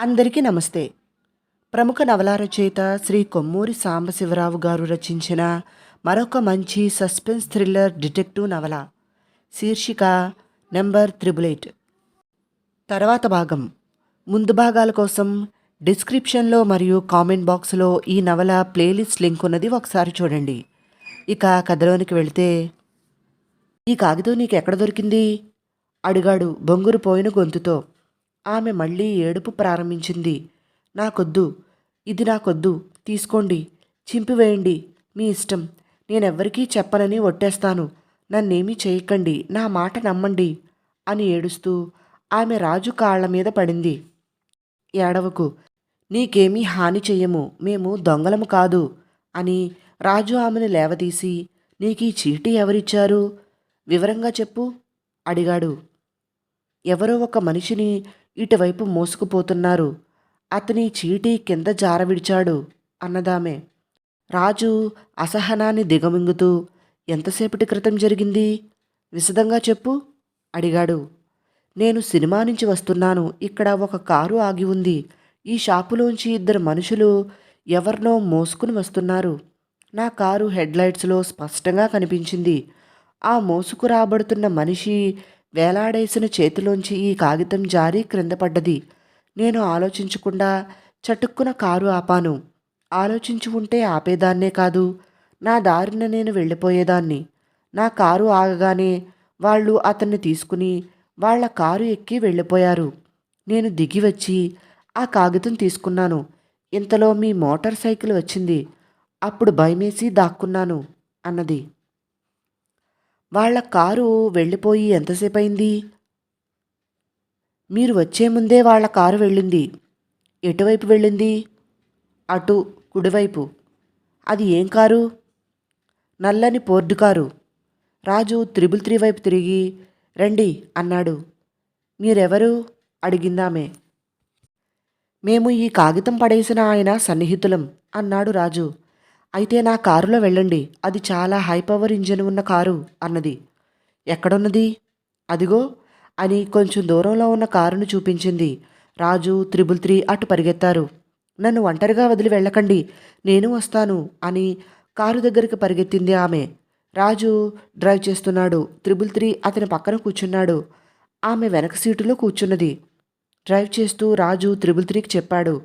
అందరికీ నమస్తే. ప్రముఖ నవలా రచయిత శ్రీ కొమ్మూరి సాంబశివరావు గారు రచించిన మరొక మంచి సస్పెన్స్ థ్రిల్లర్ డిటెక్టివ్ నవల శీర్షిక నెంబర్ త్రిబుల్ ఎయిట్. తర్వాత భాగం. ముందు భాగాల కోసం డిస్క్రిప్షన్లో మరియు కామెంట్ బాక్స్లో ఈ నవల ప్లేలిస్ట్ లింక్ ఉన్నది ఒకసారి చూడండి. ఇక కథలోనికి వెళితే ఈ కాగితం నీకు ఎక్కడ దొరికింది? అడిగాడు బొంగురు పోయిన గొంతుతో. ఆమె మళ్ళీ ఏడుపు ప్రారంభించింది. నాకొద్దు ఇది నాకొద్దు తీసుకోండి చింపివేయండి మీ ఇష్టం. నేనెవ్వరికీ చెప్పనని ఒట్టేస్తాను. నన్నేమీ చేయకండి నా మాట నమ్మండి అని ఏడుస్తూ ఆమె రాజు కాళ్ళ మీద పడింది. ఏడవకు నీకేమీ హాని చెయ్యము మేము దొంగలము కాదు అని రాజు ఆమెను లేవదీసి నీకీ చీటీ ఎవరిచ్చారు? వివరంగా చెప్పు అడిగాడు. ఎవరో ఒక మనిషిని ఇటువైపు మోసుకుపోతున్నారు. అతని చీటీ కింద జారవిడిచాడు అన్నదామె. రాజు అసహనాన్ని దిగమింగుతూ ఎంతసేపటి క్రితం జరిగింది? విశదంగా చెప్పు అడిగాడు. నేను సినిమా నుంచి వస్తున్నాను. ఇక్కడ ఒక కారు ఆగి ఉంది. ఈ షాపులోంచి ఇద్దరు మనుషులు ఎవరినో మోసుకుని వస్తున్నారు. నా కారు హెడ్లైట్స్లో స్పష్టంగా కనిపించింది. ఆ మోసుకు రాబడుతున్న మనిషి వేలాడేసిన చేతిలోంచి ఈ కాగితం జారీ క్రింద పడ్డది. నేను ఆలోచించకుండా చటుక్కున కారు ఆపాను. ఆలోచించి ఉంటే ఆపేదాన్నే కాదు. నా దారిన నేను వెళ్ళిపోయేదాన్ని. నా కారు ఆగగానే వాళ్ళు అతన్ని తీసుకుని వాళ్ళ కారు ఎక్కి వెళ్ళిపోయారు. నేను దిగి వచ్చి ఆ కాగితం తీసుకున్నాను. ఇంతలో మీ మోటార్ సైకిల్ వచ్చింది. అప్పుడు భయమేసి దాక్కున్నాను అన్నది. వాళ్ళ కారు వెళ్ళిపోయి ఎంతసేపు అయింది మీరు వచ్చే ముందే వాళ్ళ కారు వెళ్ళింది. ఎటువైపు వెళ్ళింది? అటు కుడివైపు. అది ఏం కారు? నల్లని Ford car. Raju triple three వైపు తిరిగి రండి అన్నాడు. మీరెవరు? అడిగిందామె. మేము ఈ కాగితం పడేసిన ఆయన సన్నిహితులం అన్నాడు రాజు. అయితే నా కారులో వెళ్ళండి. అది చాలా హై పవర్ ఇంజిన్ ఉన్న కారు అన్నది. ఎక్కడున్నది? అదిగో అని కొంచెం దూరంలో ఉన్న కారును చూపించింది. రాజు త్రిబుల్ త్రీ అటు పరిగెత్తారు. నన్ను ఒంటరిగా వదిలి వెళ్ళకండి. నేను వస్తాను అని కారు దగ్గరికి పరిగెత్తింది ఆమె. రాజు డ్రైవ్ చేస్తున్నాడు. త్రిబుల్ త్రీ అతని పక్కన కూర్చున్నాడు. ఆమె వెనక సీటులో కూర్చున్నది. డ్రైవ్ చేస్తూ రాజు త్రిబుల్ త్రీకి చెప్పాడు.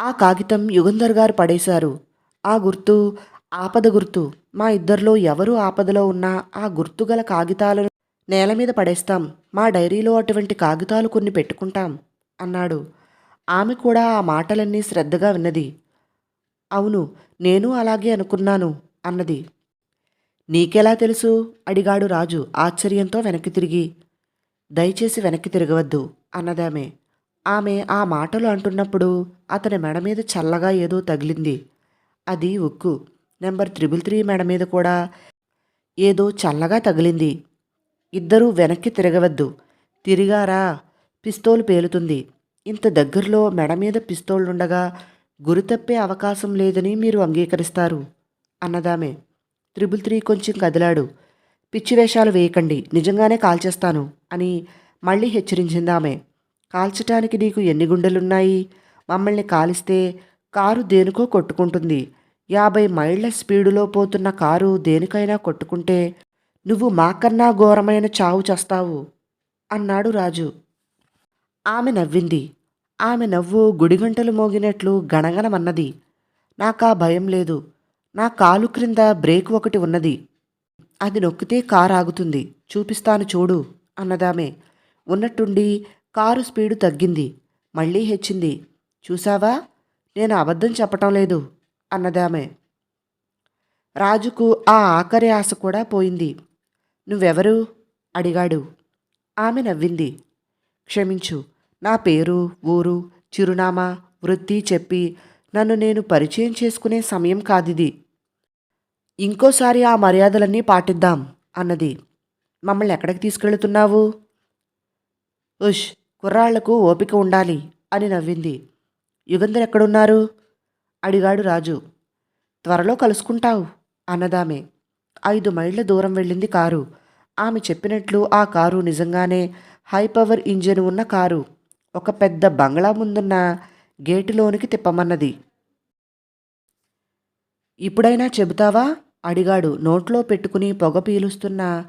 ఆ కాగితం యుగంధర్ గారు పడేశారు. ఆ గుర్తు ఆపద గుర్తు. మా ఇద్దరిలో ఎవరు ఆపదలో ఉన్నా ఆ గుర్తుగల కాగితాలను నేల మీద పడేస్తాం. మా డైరీలో అటువంటి కాగితాలు కొన్ని పెట్టుకుంటాం అన్నాడు. ఆమె కూడా ఆ మాటలన్నీ శ్రద్ధగా విన్నది. అవును నేను అలాగే అనుకున్నాను అన్నది. నీకెలా తెలుసు? అడిగాడు రాజు ఆశ్చర్యంతో వెనక్కి తిరిగి. దయచేసి వెనక్కి తిరగవద్దు అన్నదామె. ఆమె ఆ మాటలు అంటున్నప్పుడు అతని మెడ మీద చల్లగా ఏదో తగిలింది. అది ఉక్కు. నెంబర్ త్రిబుల్ త్రీ మెడ మీద కూడా ఏదో చల్లగా తగిలింది. ఇద్దరూ వెనక్కి తిరగవద్దు. తిరిగారా? పిస్తోలు పేలుతుంది. ఇంత దగ్గరలో మెడ మీద పిస్తోళ్ళుండగా గురితప్పే అవకాశం లేదని మీరు అంగీకరిస్తారు అన్నదామె. త్రిబుల్ త్రీ కొంచెం కదిలాడు. పిచ్చి వేషాలు వేయకండి. నిజంగానే కాల్చేస్తాను అని మళ్ళీ హెచ్చరించిందామె. కాల్చటానికి నీకు ఎన్ని గుండెలున్నాయి? మమ్మల్ని కాలిస్తే కారు దేనికో కొట్టుకుంటుంది. యాభై మైళ్ళ స్పీడులో పోతున్న కారు దేనికైనా కొట్టుకుంటే నువ్వు మాకన్నా ఘోరమైన చావు చస్తావు అన్నాడు రాజు. ఆమె నవ్వింది. ఆమె నవ్వు గుడిగంటలు మోగినట్లు గణగణమన్నది. నాకా భయం లేదు. నా కాలు క్రింద బ్రేక్ ఒకటి ఉన్నది. అది నొక్కితే కారు ఆగుతుంది. చూపిస్తాను చూడు అన్నదామె. ఉన్నట్టుండి కారు స్పీడు తగ్గింది. మళ్ళీ హెచ్చింది. చూసావా నేను అబద్ధం చెప్పటం లేదు అన్నదామె. రాజుకు ఆ ఆఖరి ఆశ కూడా పోయింది. నువ్వెవరు? అడిగాడు. ఆమె నవ్వింది. క్షమించు నా పేరు ఊరు చిరునామా వృత్తి చెప్పి నన్ను నేను పరిచయం చేసుకునే సమయం కాదిది. ఇంకోసారి ఆ మర్యాదలన్నీ పాటిద్దాం అన్నది. మమ్మల్ని ఎక్కడికి తీసుకెళ్తున్నావు? ఉష్ కుర్రాళ్ళకు ఓపిక ఉండాలి అని నవ్వింది. యుగంధర్ ఎక్కడున్నారు? అడిగాడు రాజు. త్వరలో కలుసుకుంటావు అన్నదామె. ఐదు మైళ్ళ దూరం వెళ్ళింది కారు. ఆమె చెప్పినట్లు ఆ కారు నిజంగానే హై పవర్ ఇంజిన్ ఉన్న కారు. ఒక పెద్ద బంగ్లా ముందున్న గేటులోనికి తిప్పమన్నది. ఇప్పుడైనా చెబుతావా? అడిగాడు నోట్లో పెట్టుకుని పొగ పీలుస్తున్న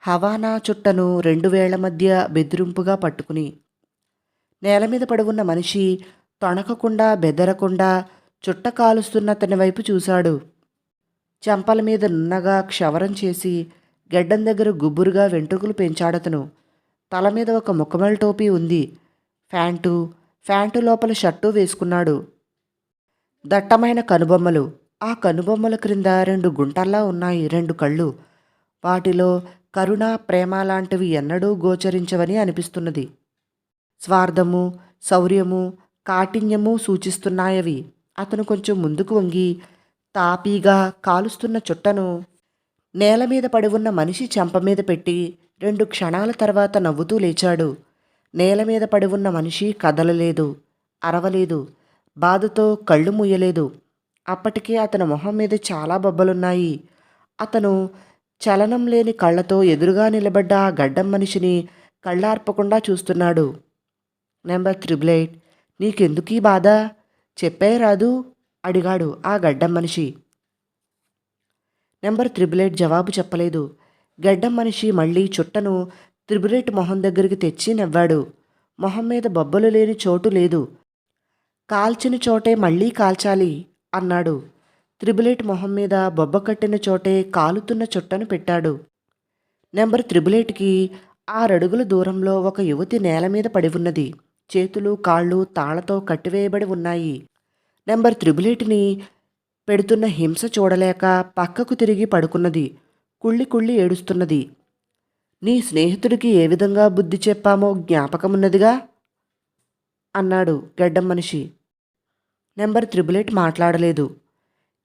హవానా చుట్టను రెండు వేళ్ళ మధ్య బెదిరింపుగా పట్టుకుని. నేల మీద పడి ఉన్న మనిషి తొణకకుండా బెదరకుండా చుట్ట కాలుస్తున్న అతని వైపు చూశాడు. చెంపల మీద నున్నగా క్షవరం చేసి గెడ్డం దగ్గర గుబ్బురుగా వెంట్రుకలు పెంచాడతను. తల మీద ఒక ముఖమల టోపీ ఉంది. ఫ్యాంటు ఫ్యాంటు లోపల షర్టు వేసుకున్నాడు. దట్టమైన కనుబొమ్మలు ఆ కనుబొమ్మల క్రింద రెండు గుంటల్లా ఉన్నాయి రెండు కళ్ళు. వాటిలో కరుణ ప్రేమ లాంటివి ఎన్నడూ గోచరించవని అనిపిస్తున్నది. స్వార్థము శౌర్యము కాఠిన్యము సూచిస్తున్నాయవి. అతను కొంచెం ముందుకు వంగి తాపీగా కాలుస్తున్న చుట్టను నేల మీద పడి ఉన్న మనిషి చెంప మీద పెట్టి రెండు క్షణాల తర్వాత నవ్వుతూ లేచాడు. నేల మీద పడి ఉన్న మనిషి కదలలేదు అరవలేదు బాధతో కళ్ళు మూయలేదు. అప్పటికే అతని మొహం మీద చాలా బొబ్బలున్నాయి. అతను చలనం లేని కళ్ళతో ఎదురుగా నిలబడ్డ ఆ గడ్డం మనిషిని కళ్ళార్పకుండా చూస్తున్నాడు. నెంబర్ త్రిబులైట్ నీకెందుకీ బాధ? చెప్పే రాదు అడిగాడు ఆ గడ్డం మనిషి. నెంబర్ త్రిబులేట్ జవాబు చెప్పలేదు. గడ్డం మనిషి మళ్ళీ చుట్టను త్రిబులెట్ మొహం దగ్గరికి తెచ్చి నవ్వాడు. మొహం మీద బొబ్బలు లేని చోటు లేదు. కాల్చిన చోటే మళ్ళీ కాల్చాలి అన్నాడు. త్రిబులేట్ మొహం మీద బొబ్బ కట్టిన చోటే కాలుతున్న చుట్టను పెట్టాడు. నెంబర్ త్రిబులేట్కి ఆరడుగుల దూరంలో ఒక యువతి నేల మీద పడి ఉన్నది. చేతులు కాళ్ళు తాళతో కట్టివేయబడి ఉన్నాయి. నెంబర్ త్రిబులెట్ని పెడుతున్న హింస చూడలేక పక్కకు తిరిగి పడుకున్నది. కుళ్ళి కుళ్ళి ఏడుస్తున్నది. నీ స్నేహితుడికి ఏ విధంగా బుద్ధి చెప్పామో జ్ఞాపకమున్నదిగా? అన్నాడు గడ్డం మనిషి. నెంబర్ త్రిబులేట్ మాట్లాడలేదు.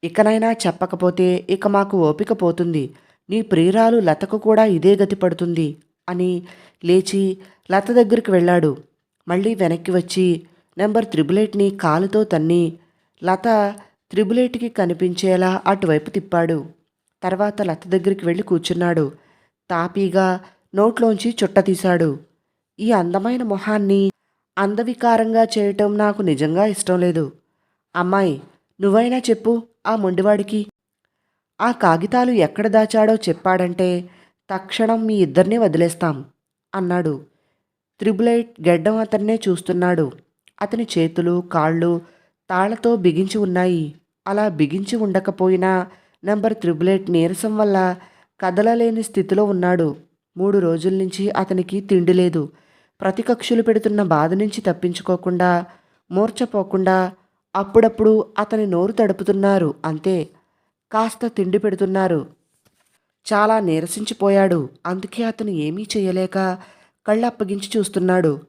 ఇకనైనా చెప్పకపోతే ఇక మాకు ఓపిక పోతుంది. నీ ప్రియురాలు లతకు కూడా ఇదే గతి పడుతుంది అని లేచి లత దగ్గరికి వెళ్ళాడు. మళ్ళీ వెనక్కి వచ్చి నెంబర్ త్రిబులెట్ని కాలుతో తన్ని. లత త్రిబులెట్కి కనిపించేలా అటువైపు తిప్పాడు. తర్వాత లత దగ్గరికి వెళ్ళి కూర్చున్నాడు. తాపీగా నోట్లోంచి చుట్ట తీశాడు. ఈ అందమైన మొహాన్ని అందవికారంగా చేయటం నాకు నిజంగా ఇష్టం లేదు. అమ్మాయి నువ్వైనా చెప్పు ఆ మొండివాడికి. ఆ కాగితాలు ఎక్కడ దాచాడో చెప్పాడంటే తక్షణం మీ ఇద్దరిని వదిలేస్తాం అన్నాడు. త్రిబులైట్ గెడ్డం అతన్నే చూస్తున్నాడు. అతని చేతులు కాళ్ళు తాళ్ళతో బిగించి ఉన్నాయి. అలా బిగించి ఉండకపోయినా నెంబర్ త్రిబులైట్ నీరసం వల్ల కదలలేని స్థితిలో ఉన్నాడు. మూడు రోజుల నుంచి అతనికి తిండి లేదు. ప్రతికక్షులు పెడుతున్న బాధ నుంచి తప్పించుకోకుండా మూర్చపోకుండా అప్పుడప్పుడు అతని నోరు తడుపుతున్నారు. అంతే. కాస్త తిండి పెడుతున్నారు. చాలా నీరసించిపోయాడు. అందుకే అతను ఏమీ చేయలేక కళ్ళు అప్పగించి చూస్తున్నాడు.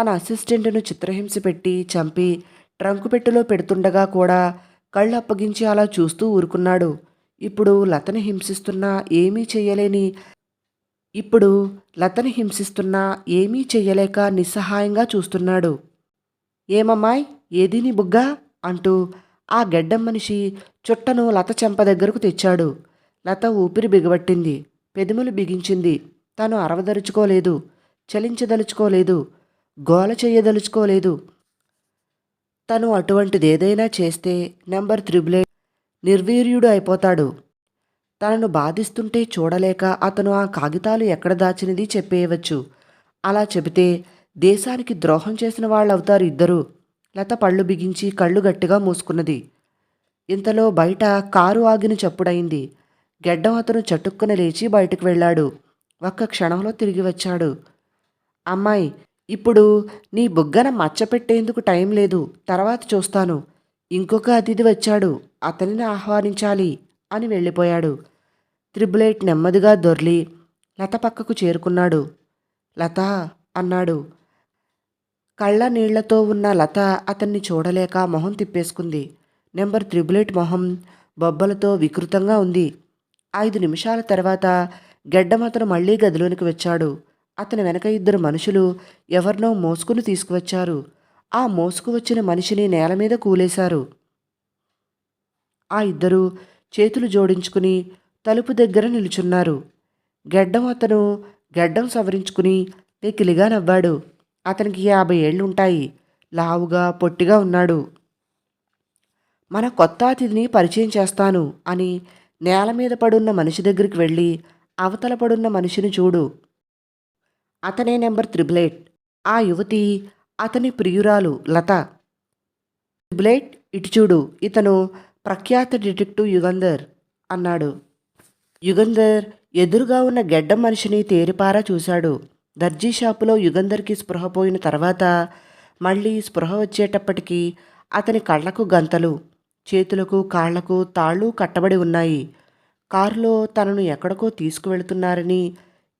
తన అసిస్టెంట్ను చిత్రహింస పెట్టి చంపి ట్రంకు పెట్టెలో పెడుతుండగా కూడా కళ్ళు అప్పగించి అలా చూస్తూ ఊరుకున్నాడు. ఇప్పుడు లతని హింసిస్తున్నా ఏమీ చేయలేని ఇప్పుడు లతని హింసిస్తున్నా ఏమీ చెయ్యలేక నిస్సహాయంగా చూస్తున్నాడు. ఏమమ్మాయ్ ఏది నీ బుగ్గ? అంటూ ఆ గెడ్డం మనిషి చుట్టను లత చెంప దగ్గరకు తెచ్చాడు. లత ఊపిరి బిగబట్టింది పెదిములు బిగించింది. తను అరవదరుచుకోలేదు. చలించదలుచుకోలేదు గోల చేయదలుచుకోలేదు. తను అటువంటిది ఏదైనా చేస్తే నెంబర్ త్రిబులే నిర్వీర్యుడు అయిపోతాడు. తనను బాధిస్తుంటే చూడలేక అతను ఆ కాగితాలు ఎక్కడ దాచినది చెప్పేయవచ్చు. అలా చెబితే దేశానికి ద్రోహం చేసిన వాళ్ళు అవుతారు ఇద్దరు. లత పళ్ళు బిగించి కళ్ళు గట్టిగా మూసుకున్నది. ఇంతలో బయట కారు ఆగిన చప్పుడైంది గెడ్డం అతను చటుక్కున లేచి బయటకు వెళ్ళాడు. ఒక్క క్షణంలో తిరిగి వచ్చాడు. అమ్మాయి ఇప్పుడు నీ బుగ్గన మచ్చపెట్టేందుకు టైం లేదు తర్వాత చూస్తాను. ఇంకొక అతిథి వచ్చాడు అతనిని ఆహ్వానించాలి అని వెళ్ళిపోయాడు. త్రిబులేట్ నెమ్మదిగా దొర్లి లత పక్కకు చేరుకున్నాడు. లత అన్నాడు కళ్ళ నీళ్ళతో ఉన్న లత అతన్ని చూడలేక మొహం తిప్పేసుకుంది. నెంబర్ త్రిబులేట్ మొహం బొబ్బలతో వికృతంగా ఉంది. ఐదు నిమిషాల తర్వాత గెడ్డమతను మళ్ళీ మళ్ళీ గదిలోనికి వచ్చాడు. అతని వెనక ఇద్దరు మనుషులు ఎవరినో మోసుకుని తీసుకువచ్చారు. ఆ మోసుకు వచ్చిన మనిషిని నేల మీద కూలేశారు. ఆ ఇద్దరు చేతులు జోడించుకుని తలుపు దగ్గర నిలుచున్నారు. గెడ్డం అతను గెడ్డం సవరించుకుని పెకిలిగా నవ్వాడు. అతనికి యాభై ఏళ్ళు ఉంటాయి లావుగా పొట్టిగా ఉన్నాడు. మన కొత్త అతిథిని పరిచయం చేస్తాను అని నేల మీద పడున్న మనిషి దగ్గరికి వెళ్ళి అవతల పడున్న మనిషిని చూడు. అతనే నెంబర్ త్రిబులేట్ ఆ యువతి అతని ప్రియురాలు లత. త్రిబులేట్ ఇటు చూడు ఇతను ప్రఖ్యాత డిటెక్టివ్ యుగంధర్ అన్నాడు. యుగంధర్ ఎదురుగా ఉన్న గెడ్డ మనిషిని తేరిపారా చూశాడు. దర్జీ షాపులో యుగంధర్కి స్పృహ పోయిన తర్వాత మళ్ళీ స్పృహ వచ్చేటప్పటికీ అతని కళ్ళకు గంతలు చేతులకు కాళ్ళకు తాళ్ళు కట్టబడి ఉన్నాయి. కారులో తనను ఎక్కడికో తీసుకువెళుతున్నారని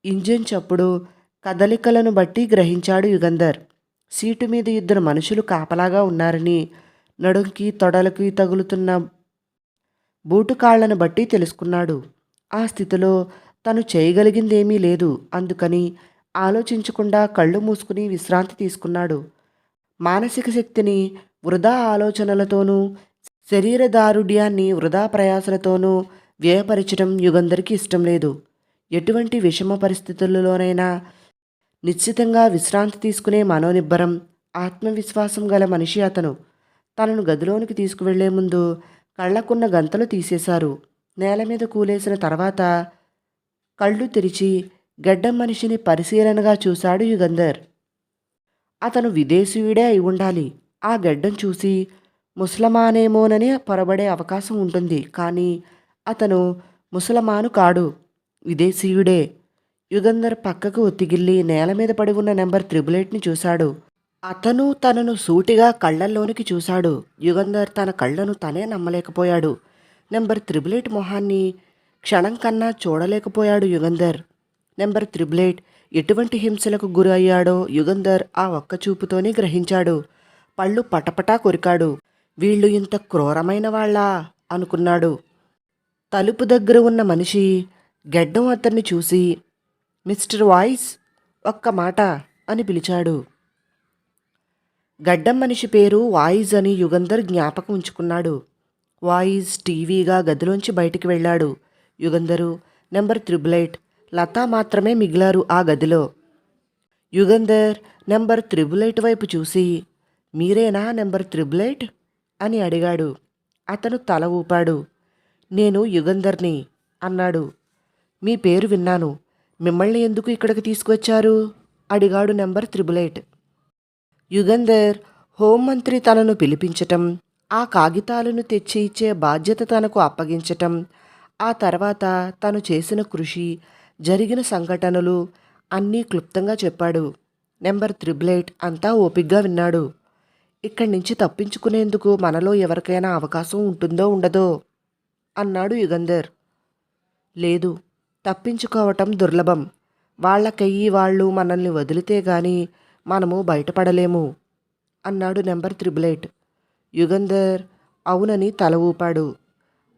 ఇంజిన్ చప్పుడు కదలికలను బట్టి గ్రహించాడు యుగంధర్. సీటు మీద ఇద్దరు మనుషులు కాపలాగా ఉన్నారని నడుంకి తొడలకి తగులుతున్న బూటు కాళ్ళను బట్టి తెలుసుకున్నాడు. ఆ స్థితిలో తను చేయగలిగిందేమీ లేదు. అందుకని ఆలోచించకుండా కళ్ళు మూసుకుని విశ్రాంతి తీసుకున్నాడు. మానసిక శక్తిని వృధా ఆలోచనలతోనూ శరీరదారుఢ్యాన్ని వృధా ప్రయాసలతోనూ వ్యయపరచడం యుగంధరికి ఇష్టం లేదు. ఎటువంటి విషమ పరిస్థితులలోనైనా నిశ్చితంగా విశ్రాంతి తీసుకునే మనోనిబ్బరం ఆత్మవిశ్వాసం గల మనిషి అతను. తనను గదిలోనికి తీసుకువెళ్ళే ముందు కళ్ళకున్న గంతలు తీసేశారు. నేల మీద కూలేసిన తర్వాత కళ్ళు తెరిచి గడ్డం మనిషిని పరిశీలనగా చూశాడు యుగంధర్. అతను విదేశీయుడే అయి ఉండాలి. ఆ గడ్డం చూసి ముసలమానేమోనని పొరబడే అవకాశం ఉంటుంది. కానీ అతను ముసలమాను కాడు. విదేశీయుడే. యుగంధర్ పక్కకు ఒత్తిగిల్లి నేల మీద పడి ఉన్న నెంబర్ త్రిబులెట్ని చూశాడు. అతను తనను సూటిగా కళ్ళల్లోనికి చూశాడు. యుగంధర్ తన కళ్ళను తనే నమ్మలేకపోయాడు. నెంబర్ త్రిబులెట్ మొహాన్ని క్షణం కన్నా చూడలేకపోయాడు యుగంధర్. నెంబర్ త్రిబులెట్ ఎటువంటి హింసలకు గురి అయ్యాడో యుగంధర్ ఆ ఒక్క చూపుతోనే గ్రహించాడు. పళ్ళు పటపటా కొరికాడు. వీళ్ళు ఇంత క్రూరమైన వాళ్ళా? అనుకున్నాడు. తలుపు దగ్గర ఉన్న మనిషి గెడ్డం అతన్ని చూసి మిస్టర్ వాయిస్ ఒక్క మాట అని పిలిచాడు. గడ్డం మనిషి పేరు వాయిజ్ అని యుగంధర్ జ్ఞాపకం ఉంచుకున్నాడు. వాయిజ్ టీవీగా గదిలోంచి బయటికి వెళ్ళాడు. యుగంధరు నెంబర్ త్రిబులైట్ లతా మాత్రమే మిగిలారు ఆ గదిలో. యుగంధర్ నెంబర్ త్రిబులైట్ వైపు చూసి మీరేనా నెంబర్ త్రిబులైట్ అని అడిగాడు. అతను తల ఊపాడు. నేను యుగంధర్ని అన్నాడు. మీ పేరు విన్నాను. మిమ్మల్ని ఎందుకు ఇక్కడికి తీసుకొచ్చారు? అడిగాడు నెంబర్ త్రిబుల్ ఎయిట్. యుగంధర్ హోంమంత్రి తనను పిలిపించటం ఆ కాగితాలను తెచ్చి ఇచ్చే బాధ్యత తనకు అప్పగించటం ఆ తర్వాత తను చేసిన కృషి జరిగిన సంఘటనలు అన్నీ క్లుప్తంగా చెప్పాడు. నెంబర్ త్రిబుల్ ఎయిట్ అంతా ఓపిగ్గా విన్నాడు. ఇక్కడి నుంచి తప్పించుకునేందుకు మనలో ఎవరికైనా అవకాశం ఉంటుందో ఉండదో? అన్నాడు యుగంధర్. లేదు తప్పించుకోవటం దుర్లభం. వాళ్ళకయ్యి వాళ్ళు మనల్ని వదిలితే గాని మనము బయటపడలేము అన్నాడు నెంబర్ త్రిబులైట్ యుగంధర్ అవునని తల ఊపాడు.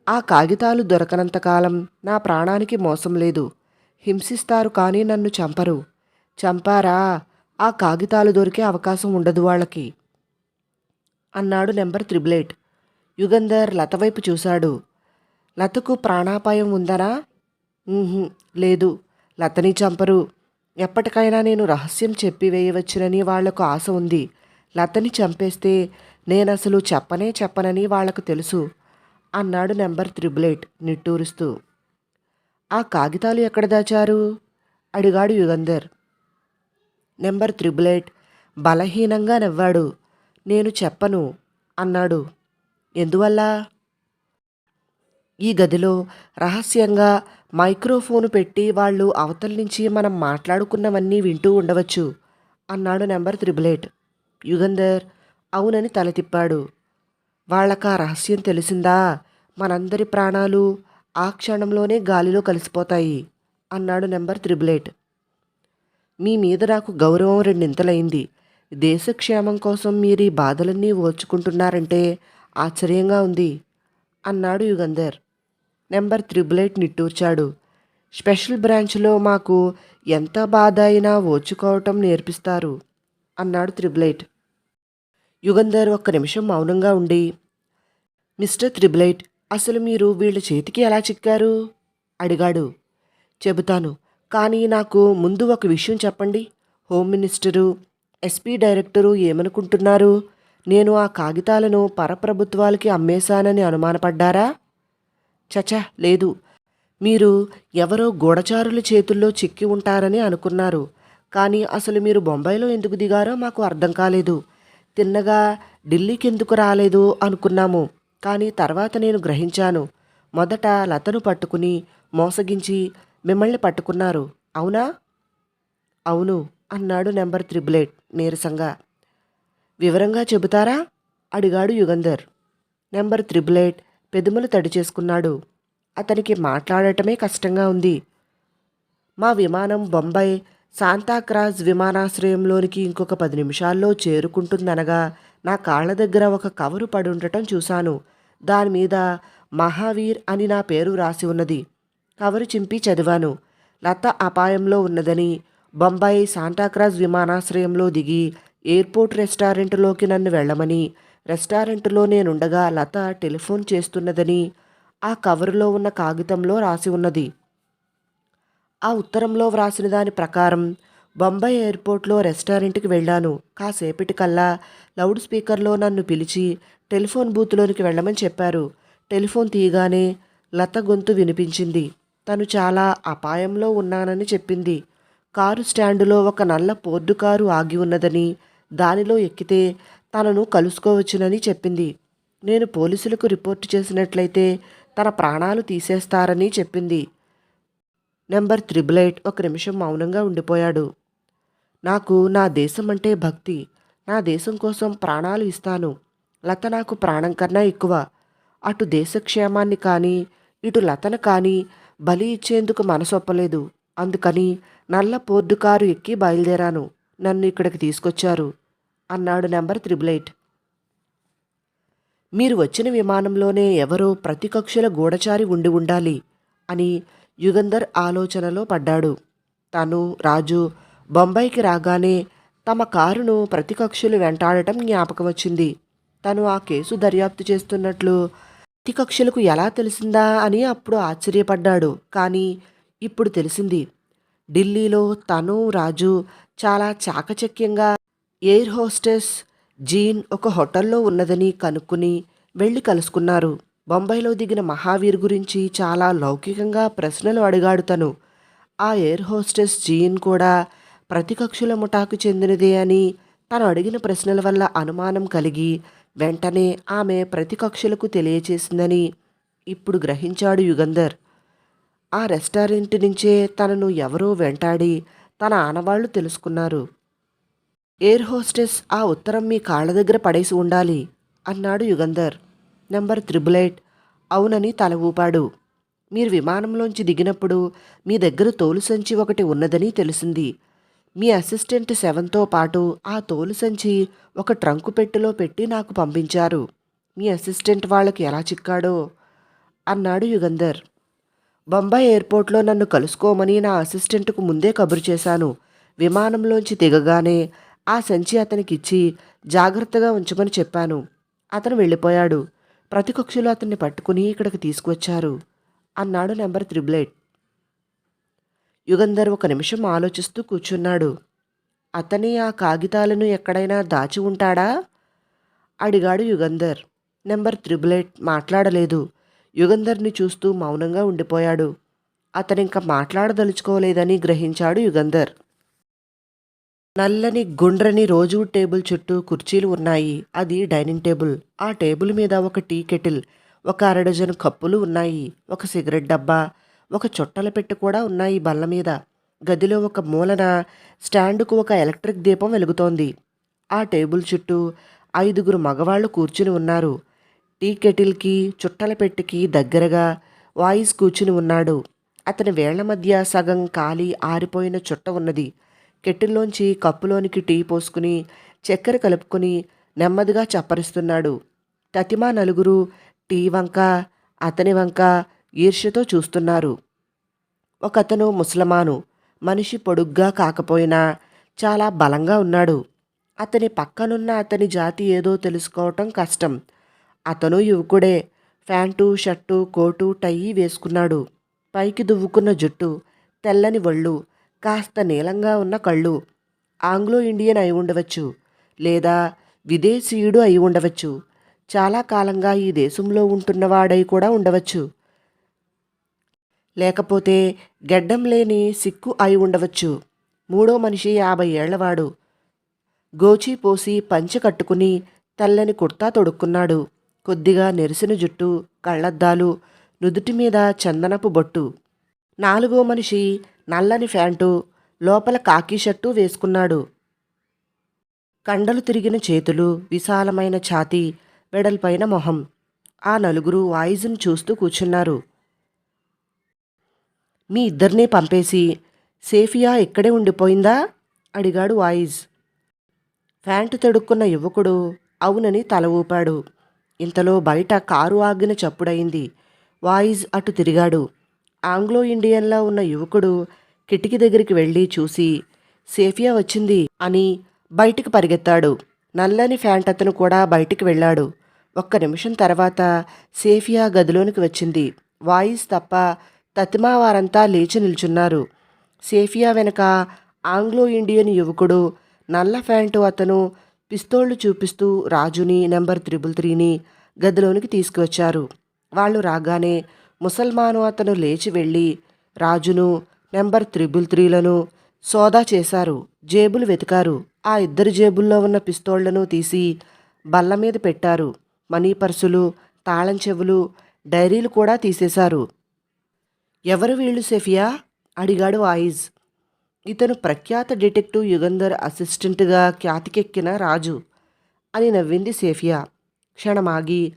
ఆ కాగితాలు దొరకనంతకాలం నా ప్రాణానికి మోసం లేదు. హింసిస్తారు కానీ నన్ను చంపరు. చంపారా? ఆ కాగితాలు దొరికే అవకాశం ఉండదు వాళ్ళకి అన్నాడు నెంబర్ త్రిబులైట్ యుగంధర్ లత వైపు చూశాడు. లతకు ప్రాణాపాయం ఉందనా? లేదు లతని చంపరు. ఎప్పటికైనా నేను రహస్యం చెప్పి వేయవచ్చునని వాళ్ళకు ఆశ ఉంది. లతని చంపేస్తే నేనసలు చెప్పనే చెప్పనని వాళ్ళకు తెలుసు అన్నాడు నెంబర్ త్రిబులైట్ నిట్టూరుస్తూ. ఆ కాగితాలు ఎక్కడ దాచారు? అడిగాడు యుగంధర్. నెంబర్ త్రిబులైట్ బలహీనంగా నవ్వాడు. నేను చెప్పను అన్నాడు. ఎందువల్ల? ఈ గదిలో రహస్యంగా మైక్రోఫోను పెట్టి వాళ్ళు అవతల నుంచి మనం మాట్లాడుకున్నవన్నీ వింటూ ఉండవచ్చు అన్నాడు నెంబర్ త్రిబులైట్ యుగంధర్ అవునని తల తిప్పాడు. వాళ్ళకా రహస్యం తెలిసిందా? మనందరి ప్రాణాలు ఆ క్షణంలోనే గాలిలో కలిసిపోతాయి అన్నాడు నెంబర్ త్రిబులైట్ మీ మీద నాకు గౌరవం రెండింతలైంది. దేశక్షేమం కోసం మీరు ఈ బాధలన్నీ ఓర్చుకుంటున్నారంటే ఆశ్చర్యంగా ఉంది అన్నాడు యుగంధర్. నెంబర్ త్రిబుల్ త్రిబులైట్ నిట్టూర్చాడు. స్పెషల్ బ్రాంచ్లో మాకు ఎంత బాధ అయినా ఓచుకోవటం నేర్పిస్తారు అన్నాడు త్రిబుల్ ఎయిట్. యుగంధర్ ఒక్క నిమిషం మౌనంగా ఉండి మిస్టర్ త్రిబుల్ ఎయిట్ అసలు మీరు వీళ్ళ చేతికి ఎలా చిక్కారు? అడిగాడు. చెబుతాను కానీ నాకు ముందు ఒక విషయం చెప్పండి. హోమ్ మినిస్టరు ఎస్పీ డైరెక్టరు ఏమనుకుంటున్నారు? నేను ఆ కాగితాలను పరప్రభుత్వాలకి అమ్మేశానని అనుమానపడ్డారా? చచ లేదు. మీరు ఎవరో గూఢచారుల చేతుల్లో చిక్కి ఉంటారని అనుకున్నారు. కానీ అసలు మీరు బొంబాయిలో ఎందుకు దిగారో మాకు అర్థం కాలేదు. తిన్నగా ఢిల్లీకి ఎందుకు రాలేదు అనుకున్నాము. కానీ తర్వాత నేను గ్రహించాను. మొదట లతను పట్టుకుని మోసగించి మిమ్మల్ని పట్టుకున్నారు. అవునా? అవును అన్నాడు నెంబర్ త్రిబులేట్ నీరసంగా. వివరంగా చెబుతారా? అడిగాడు యుగంధర్. నెంబర్ త్రిబులేట్ పెదుములు తడి చేసుకున్నాడు. అతనికి మాట్లాడటమే కష్టంగా ఉంది. మా విమానం బొంబాయి శాంతాక్రాజ్ విమానాశ్రయంలోనికి ఇంకొక పది నిమిషాల్లో చేరుకుంటుందనగా నా కాళ్ళ దగ్గర ఒక కవరు పడి ఉండటం చూశాను. దాని మీద మహావీర్ అని నా పేరు రాసి ఉన్నది. కవరు చింపి చదివాను. లత అపాయంలో ఉన్నదని బొంబాయి శాంటాక్రాజ్ విమానాశ్రయంలో దిగి ఎయిర్పోర్ట్ రెస్టారెంట్లోకి నన్ను వెళ్ళమని రెస్టారెంట్లో నేనుండగా లత టెలిఫోన్ చేస్తున్నదని ఆ కవరులో ఉన్న కాగితంలో రాసి ఉన్నది. ఆ ఉత్తరంలో వ్రాసిన దాని ప్రకారం బొంబాయి ఎయిర్పోర్ట్లో రెస్టారెంట్కి వెళ్ళాను. కాసేపటికల్లా లౌడ్ స్పీకర్లో నన్ను పిలిచి టెలిఫోన్ బూత్లోనికి వెళ్ళమని చెప్పారు. టెలిఫోన్ తీయగానే లత గొంతు వినిపించింది. తను చాలా అపాయంలో ఉన్నానని చెప్పింది. కారు స్టాండులో ఒక నల్ల పోర్డు కారు ఆగి ఉన్నదని దానిలో ఎక్కితే తనను కలుసుకోవచ్చునని చెప్పింది. నేను పోలీసులకు రిపోర్టు చేసినట్లయితే తన ప్రాణాలు తీసేస్తారని చెప్పింది. నెంబర్ త్రిబుల్ ఎయిట్ ఒక నిమిషం మౌనంగా ఉండిపోయాడు. నాకు నా దేశం అంటే భక్తి. నా దేశం కోసం ప్రాణాలు ఇస్తాను. లత నాకు ప్రాణం కన్నా ఎక్కువ. అటు దేశక్షేమాన్ని కానీ ఇటు లతను కానీ బలి ఇచ్చేందుకు మనసొప్పలేదు. అందుకని నల్ల పోర్డు కారు ఎక్కి బయలుదేరాను. నన్ను ఇక్కడికి తీసుకొచ్చారు. అన్నాడు నెంబర్ త్రిబుల్ ఎయిట్. మీరు వచ్చిన విమానంలోనే ఎవరో ప్రతి కక్షల గూఢచారి ఉండి ఉండాలి అని యుగంధర్ ఆలోచనలో పడ్డాడు. తను రాజు బొంబాయికి రాగానే తమ కారును ప్రతికక్షలు వెంటాడటం జ్ఞాపకం వచ్చింది. తను ఆ కేసు దర్యాప్తు చేస్తున్నట్లు ప్రతికక్షులకు ఎలా తెలిసిందా అని అప్పుడు ఆశ్చర్యపడ్డాడు. కానీ ఇప్పుడు తెలిసింది. ఢిల్లీలో తను రాజు చాలా చాకచక్యంగా ఎయిర్ హోస్టెస్ జీన్ ఒక హోటల్లో ఉన్నదని కనుక్కుని వెళ్ళి కలుసుకున్నారు. బొంబాయిలో దిగిన మహావీర్ గురించి చాలా లౌకికంగా ప్రశ్నలు అడిగాడు తను. ఆ ఎయిర్ హోస్టెస్ జీన్ కూడా ప్రతికక్షుల ముఠాకు చెందినదే అని తను అడిగిన ప్రశ్నల వల్ల అనుమానం కలిగి వెంటనే ఆమె ప్రతికక్షలకు తెలియచేసిందని ఇప్పుడు గ్రహించాడు యుగంధర్. ఆ రెస్టారెంట్ నుంచే తనను ఎవరో వెంటాడి తన ఆనవాళ్ళు తెలుసుకున్నారు. ఎయిర్ హోస్టెస్ ఆ ఉత్తరం మీ కాళ్ళ దగ్గర పడేసి ఉండాలి అన్నాడు యుగంధర్. Number triple eight. అవునని తల ఊపాడు. మీరు విమానంలోంచి దిగినప్పుడు మీ దగ్గర తోలు సంచి ఒకటి ఉన్నదని తెలిసింది. మీ అసిస్టెంట్ సెవెన్తో పాటు ఆ తోలు సంచి ఒక ట్రంకు పెట్టెలో పెట్టి నాకు పంపించారు. మీ అసిస్టెంట్ వాళ్ళకి ఎలా చిక్కాడో అన్నాడు యుగంధర్. బొంబాయి ఎయిర్పోర్ట్లో నన్ను కలుసుకోమని నా అసిస్టెంట్కు ముందే కబురు చేశాను. విమానంలోంచి దిగగానే ఆ సంచి అతనికిచ్చి జాగ్రత్తగా ఉంచమని చెప్పాను. అతను వెళ్ళిపోయాడు. ప్రతికక్షలు అతన్ని పట్టుకుని ఇక్కడికి తీసుకువచ్చారు. అన్నాడు నెంబర్ త్రిబ్లెట్. యుగంధర్ ఒక నిమిషం ఆలోచిస్తూ కూర్చున్నాడు. అతని ఆ కాగితాలను ఎక్కడైనా దాచి ఉంటాడా? అడిగాడు యుగంధర్. నెంబర్ త్రిబులెట్ మాట్లాడలేదు. యుగంధర్ని చూస్తూ మౌనంగా ఉండిపోయాడు. అతనింక మాట్లాడదలుచుకోలేదని గ్రహించాడు యుగంధర్. నల్లని గుండ్రని రోజు టేబుల్ చుట్టూ కుర్చీలు ఉన్నాయి. అది డైనింగ్ టేబుల్. ఆ టేబుల్ మీద ఒక టీ కెటిల్ ఒక అరడజను కప్పులు ఉన్నాయి. ఒక సిగరెట్ డబ్బా ఒక చుట్టల పెట్టె కూడా ఉన్నాయి బల్ల మీద. గదిలో ఒక మూలన స్టాండుకు ఒక ఎలక్ట్రిక్ దీపం వెలుగుతోంది. ఆ టేబుల్ చుట్టూ ఐదుగురు మగవాళ్ళు కూర్చుని ఉన్నారు. టీ కెటిల్కి చుట్టల పెట్టెకి దగ్గరగా వాయిస్ కూర్చుని ఉన్నాడు. అతని వేళ్ళ మధ్య సగం ఖాళీ ఆరిపోయిన చుట్ట ఉన్నది. కెటిల్లోంచి కప్పులోనికి టీ పోసుకుని చక్కెర కలుపుకొని నెమ్మదిగా చప్పరిస్తున్నాడు. తతిమా నలుగురు టీ వంక అతని వంక ఈర్ష్యతో చూస్తున్నారు. ఒకతను ముసలమాను మనిషి పొడుగ్గా కాకపోయినా చాలా బలంగా ఉన్నాడు. అతని పక్కనున్న అతని జాతి ఏదో తెలుసుకోవటం కష్టం. అతను యువకుడే ప్యాంటు షర్టు కోటు టై వేసుకున్నాడు. పైకి దువ్వుకున్న జుట్టు తెల్లని ఒళ్ళు కాస్త నీలంగా ఉన్న కళ్ళు ఆంగ్లో ఇండియన్ అయి ఉండవచ్చు లేదా విదేశీయుడు అయి ఉండవచ్చు. చాలా కాలంగా ఈ దేశంలో ఉంటున్నవాడై కూడా ఉండవచ్చు. లేకపోతే గెడ్డం లేని సిక్కు అయి ఉండవచ్చు. మూడో మనిషి యాభై ఏళ్ళవాడు. గోచి పోసి పంచె కట్టుకుని తెల్లని కుర్తా తొడుక్కున్నాడు. కొద్దిగా నెరిసిన జుట్టు కళ్ళద్దాలు నుదుటి మీద చందనపు బొట్టు. నాలుగో మనిషి నల్లని ఫ్యాంటు లోపల కాకి షర్టు వేసుకున్నాడు. కండలు తిరిగిన చేతులు విశాలమైన ఛాతీ వెడల్పైన మొహం. ఆ నలుగురు వాయిస్ను చూస్తూ కూర్చున్నారు. మీ ఇద్దరినీ పంపేసి సేఫియా ఇక్కడే ఉండిపోయిందా? అడిగాడు వాయిస్. ఫ్యాంటు తడుక్కున్న యువకుడు అవునని తల ఊపాడు. ఇంతలో బయట కారు ఆగిన చప్పుడయింది. వాయిస్ అటు తిరిగాడు. ఆంగ్లో ఇండియన్లా ఉన్న యువకుడు కిటికీ దగ్గరికి వెళ్ళి చూసి సేఫియా వచ్చింది అని బయటికి పరిగెత్తాడు. నల్లని ఫ్యాంట్ అతను కూడా బయటికి వెళ్ళాడు. ఒక్క నిమిషం తర్వాత సేఫియా గదిలోనికి వచ్చింది. వాయిస్ తప్ప తతిమా వారంతా లేచి నిల్చున్నారు. సేఫియా వెనక ఆంగ్లో ఇండియన్ యువకుడు నల్ల ఫ్యాంటు అతను పిస్తోళ్ళు చూపిస్తూ రాజుని నెంబర్ త్రిబుల్ త్రీని గదిలోనికి తీసుకువచ్చారు. వాళ్ళు రాగానే ముసల్మాను అతను లేచి వెళ్ళి రాజును నెంబర్ త్రిబుల్ త్రీలను సోదా చేశారు. జేబులు వెతికారు. ఆ ఇద్దరు జేబుల్లో ఉన్న పిస్తోళ్ళను తీసి బల్ల మీద పెట్టారు. మనీ పర్సులు తాళం చెవులు డైరీలు కూడా తీసేశారు. ఎవరు వీళ్ళు సెఫియా? అడిగాడు ఆయిజ్. ఇతను ప్రఖ్యాత డిటెక్టివ్ యుగంధర్ అసిస్టెంట్గా ఖ్యాతికెక్కిన రాజు అని నవ్వింది సేఫియా. క్షణమాగి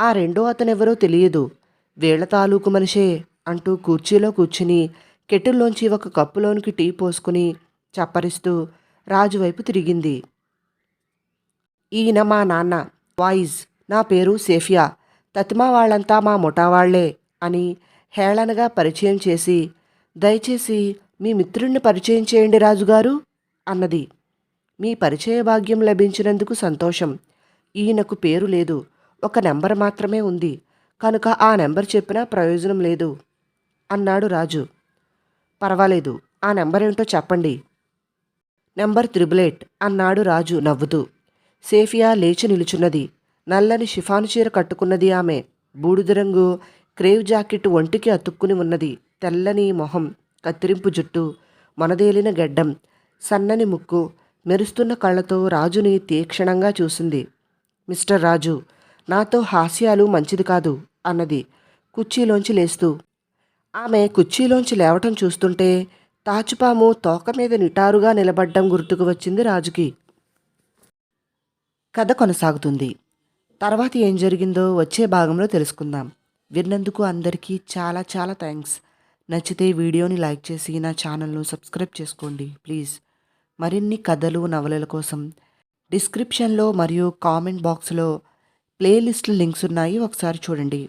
ఆ రెండో అతనెవరో తెలియదు. వీళ్ళ తాలూకు మనిషే అంటూ కుర్చీలో కూర్చుని కెటిల్లోంచి ఒక కప్పులోనికి టీ పోసుకుని చప్పరిస్తూ రాజు వైపు తిరిగింది. ఈయన మా నాన్న వాయిజ్. నా పేరు సేఫియా. తతిమా వాళ్ళంతా మా ముఠావాళ్ళే అని హేళనగా పరిచయం చేసి దయచేసి మీ మిత్రుణ్ణి పరిచయం చేయండి రాజుగారు అన్నది. మీ పరిచయ భాగ్యం లభించినందుకు సంతోషం. ఈయనకు పేరు లేదు. ఒక నెంబర్ మాత్రమే ఉంది. కనుక ఆ నెంబర్ చెప్పినా ప్రయోజనం లేదు అన్నాడు రాజు. పర్వాలేదు ఆ నెంబర్ ఏంటో చెప్పండి. నెంబర్ త్రిబులేట్ అన్నాడు రాజు నవ్వుతూ. సేఫియా లేచి నిలుచున్నది. నల్లని షిఫాను చీర కట్టుకున్నది ఆమె. బూడిద రంగు క్రేవ్ జాకెట్ ఒంటికి అతుక్కుని ఉన్నది. తెల్లని మొహం కత్తిరింపు జుట్టు మనదేలిన గెడ్డం సన్నని ముక్కు మెరుస్తున్న కళ్ళతో రాజుని తీక్షణంగా చూసింది. మిస్టర్ రాజు నాతో హాస్యాలు మంచిది కాదు. అన్నది కుర్చీలోంచి లేస్తూ. ఆమె కుర్చీలోంచి లేవటం చూస్తుంటే తాచుపాము తోక మీద నిటారుగా నిలబడ్డం గుర్తుకు వచ్చింది రాజుకి. కథ కొనసాగుతుంది. తర్వాత ఏం జరిగిందో వచ్చే భాగంలో తెలుసుకుందాం. విన్నందుకు అందరికీ చాలా చాలా థ్యాంక్స్. నచ్చితే వీడియోని లైక్ చేసి నా ఛానల్ను సబ్స్క్రైబ్ చేసుకోండి ప్లీజ్. మరిన్ని కథలు నవలల కోసం డిస్క్రిప్షన్లో మరియు కామెంట్ బాక్స్లో ప్లేలిస్ట్ లింక్స్ ఉన్నాయి ఒకసారి చూడండి.